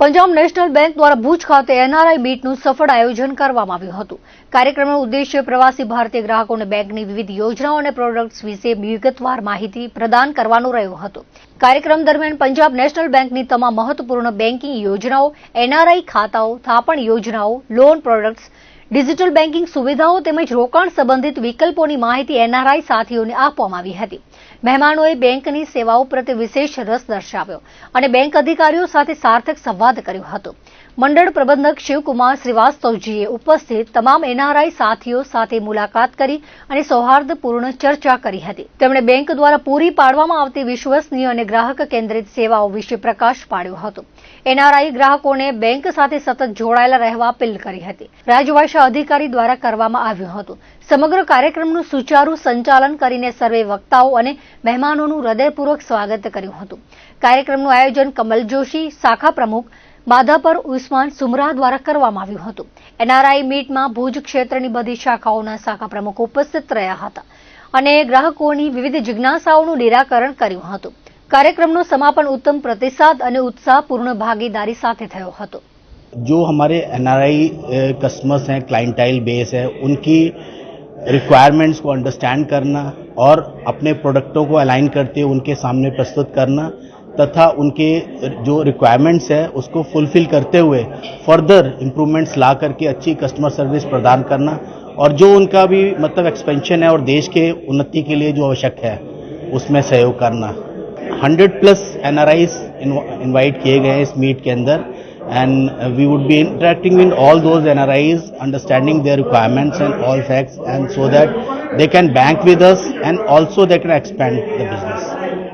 Punjab national bank દ્વારા ભુજ ખાતે NRI મીટનું સફળ આયોજન કરવામાં આવ્યું હતું. કાર્યક્રમનો ઉદ્દેશ્ય પ્રવાસી ભારતીય ગ્રાહકોને બેંકની વિવિધ યોજનાઓ અને પ્રોડક્ટ્સ વિશે વિગતવાર માહિતી પ્રદાન કરવાનો રહ્યો હતો. કાર્યક્રમ દરમિયાન પંજાબ નેશનલ બેંકની તમામ મહત્વપૂર્ણ બેન્કિંગ યોજનાઓ, એનઆરઆઈ ખાતાઓ, થાપણ યોજનાઓ, લોન પ્રોડક્ટ્સ ડિજિટલ બેન્કિંગ સુવિધાઓ તેમજ રોકાણ સંબંધિત વિકલ્પોની માહિતી એનઆરઆઈ સાથીઓને આપવામાં આવી હતી. મહેમાનોએ બેંકની સેવાઓ પ્રત્યે વિશેષ રસ દર્શાવ્યો અને બેંક અધિકારીઓ સાથે સાર્થક સંવાદ કર્યો હતો. મંડળ પ્રબંધક શિવકુમાર શ્રીવાસ્તવજીએ ઉપસ્થિત તમામ એનઆરઆઈ સાથીઓ સાથે મુલાકાત કરી અને સૌહાર્દપૂર્ણ ચર્ચા કરી હતી. તેમણે બેંક દ્વારા પૂરી પાડવામાં આવતી વિશ્વસનીય અને ગ્રાહક કેન્દ્રિત સેવાઓ વિશે પ્રકાશ પાડ્યો હતો. એનઆરઆઈ ગ્રાહકોને બેંક સાથે સતત જોડાયેલા રહેવા અપીલ કરી હતી. રાજભાષા અધિકારી દ્વારા કરવામાં આવ્યું હતું. સમગ્ર કાર્યક્રમનું સુચારુ સંચાલન કરીને સર્વે વક્તાઓ અને મહેમાનોનું હૃદયપૂર્વક સ્વાગત કર્યું હતું. કાર્યક્રમનું આયોજન કમલ જોશી, શાખા પ્રમુખ માધાપર ઉસ્માન સુમરા દ્વારા કરવામાં આવ્યું હતું. એનઆરઆઈ મીટમાં ભુજ ક્ષેત્રની બધી શાખાઓના શાખા પ્રમુખ ઉપસ્થિત રહ્યા હતા અને ગ્રાહકોની વિવિધ જિજ્ઞાસાઓનું નિરાકરણ કર્યું હતું. કાર્યક્રમનું સમાપન ઉત્તમ પ્રતિસાદ અને ઉત્સાહપૂર્ણ ભાગીદારી સાથે થયો હતો. जो हमारे एनआरआई कस्टमर्स हैं क्लाइंटाइल बेस है, उनकी रिक्वायरमेंट्स को अंडरस्टैंड करना और अपने प्रोडक्टों को अलाइन करते हुए उनके सामने प्रस्तुत करना तथा उनके जो रिक्वायरमेंट्स है, उसको फुलफिल करते हुए फर्दर इम्प्रूवमेंट्स ला करके अच्छी कस्टमर सर्विस प्रदान करना और जो उनका भी मतलब एक्सपेंशन है और देश के उन्नति के लिए जो आवश्यक है, उसमें सहयोग करना। Hundred plus N R invite किए गए हैं इस मीट के अंदर। And uh, we would be interacting with all those NRIs, understanding their requirements and all facts, and so that they can bank with us and also they can expand the business.